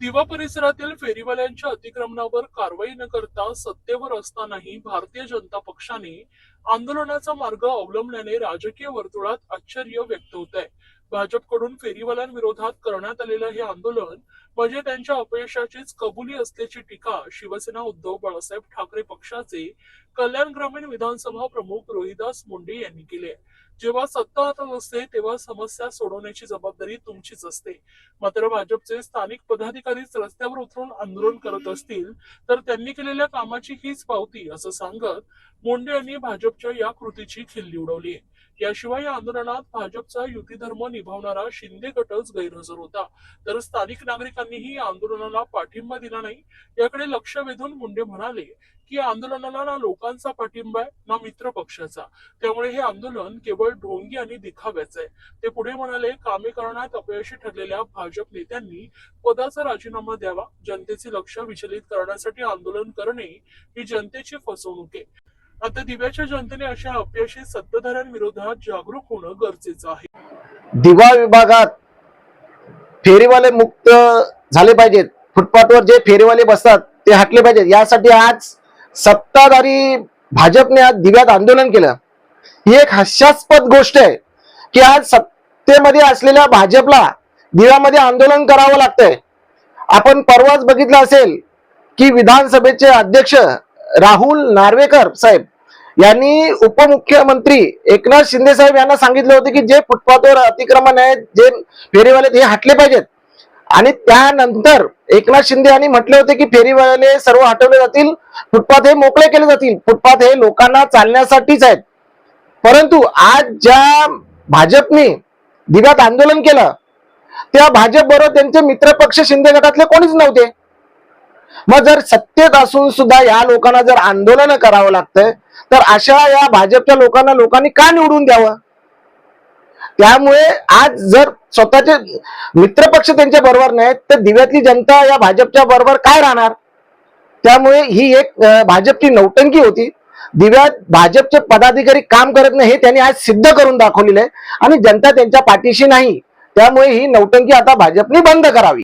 दिवा परिसरातील फेरीवाल्यांच्या अतिक्रमणावर कारवाई न करता सत्तेवर असतानाही भारतीय जनता पक्षाने आंदोलनाचा मार्ग अवलंबल्याने राजकीय वर्तुळात आश्चर्य व्यक्त होत आहे भाजपकडून फेरीवाल्यांविरोधात करण्यात आलेलं हे आंदोलन म्हणजे त्यांच्या अपयशाचीच कबुली असल्याची टीका शिवसेना उद्धव बाळासाहेब ठाकरे पक्षाचे कल्याण ग्रामीण विधानसभा प्रमुख रोहिदास मुंडे यांनी केली. आहे जेव्हा सत्ता हातात असते तेव्हा समस्या सोडवण्याची जबाबदारी तुमचीच असते. मात्र भाजपचे स्थानिक पदाधिकारीच रस्त्यावर उतरून आंदोलन करत असतील तर त्यांनी केलेल्या कामाची हीच पावती असं सांगत मुंडे यांनी भाजपच्या या कृतीची खिल्ली उडवली. याशिवाय या आंदोलनात भाजपचा युती धर्म निभावणारा शिंदे गटच गैरहजर होता. तर स्थानिक नागरिकांनीही आंदोलनाला पाठिंबा दिला नाही. याकडे लक्ष वेधून मुंडे म्हणाले की आंदोलनाला ना लोकांचा पाठिंबा आहे ना मित्र पक्षाचा. त्यामुळे हे आंदोलन केवळ ढोंगी आणि दिखाव्याचं आहे. ते पुढे म्हणाले कामे करण्यात अपयशी ठरलेल्या भाजप नेत्यांनी पदाचा राजीनामा द्यावा जनतेचे लक्ष विचलित करण्यासाठी आंदोलन करणे ही जनतेची फसवणूक आहे. आता दिव्याच्या जनतेने अशा अपयशी सत्ताधाऱ्यांविरोधात जागरूक होणं गरजेचं आहे. दिवा विभागात फेरीवाले मुक्त झाले पाहिजेत. फुटपाथवर जे फेरीवाले बसतात ते हटले पाहिजेत. यासाठी आज सत्ताधारी भाजपने आज दिव्यात आंदोलन केलं. ही एक हास्यास्पद गोष्ट आहे की आज सत्तेमध्ये असलेल्या भाजपला दिव्यामध्ये आंदोलन करावं लागतंय. आपण परवाच बघितलं असेल की विधानसभेचे अध्यक्ष राहुल नार्वेकर साहेब यांनी उपमुख्यमंत्री एकनाथ शिंदे साहेब यांना सांगितले होते की जे फुटपाथवर अतिक्रमण आहे जे फेरीवाले हे हटले पाहिजेत. आणि त्यानंतर एकनाथ शिंदे यांनी म्हटले होते की फेरीवाले सर्व हटवले जातील फुटपाथ हे मोकळे केले जातील फुटपाथ हे लोकांना चालण्यासाठीच आहेत. परंतु आज ज्या भाजपने दिव्यात आंदोलन केलं त्या भाजप बरोबर त्यांचे मित्रपक्ष शिंदे गटातले कोणीच नव्हते. मग जर सत्तेत असून सुद्धा या लोकांना जर आंदोलन करावं लागतंय तर अशा या भाजपच्या लोकांना लोकांनी का निवडून द्यावं? त्यामुळे आज जर स्वतःचे मित्रपक्ष त्यांच्या बरोबर नाहीत तर दिव्यातली जनता या भाजपच्या बरोबर काय राहणार? त्यामुळे ही एक भाजपची नौटंकी होती. दिव्यात भाजपचे पदाधिकारी काम करत नाही हे त्यांनी आज सिद्ध करून दाखवलेलं आहे. आणि जनता त्यांच्या पाठीशी नाही. त्यामुळे ही नौटंकी आता भाजपने बंद करावी.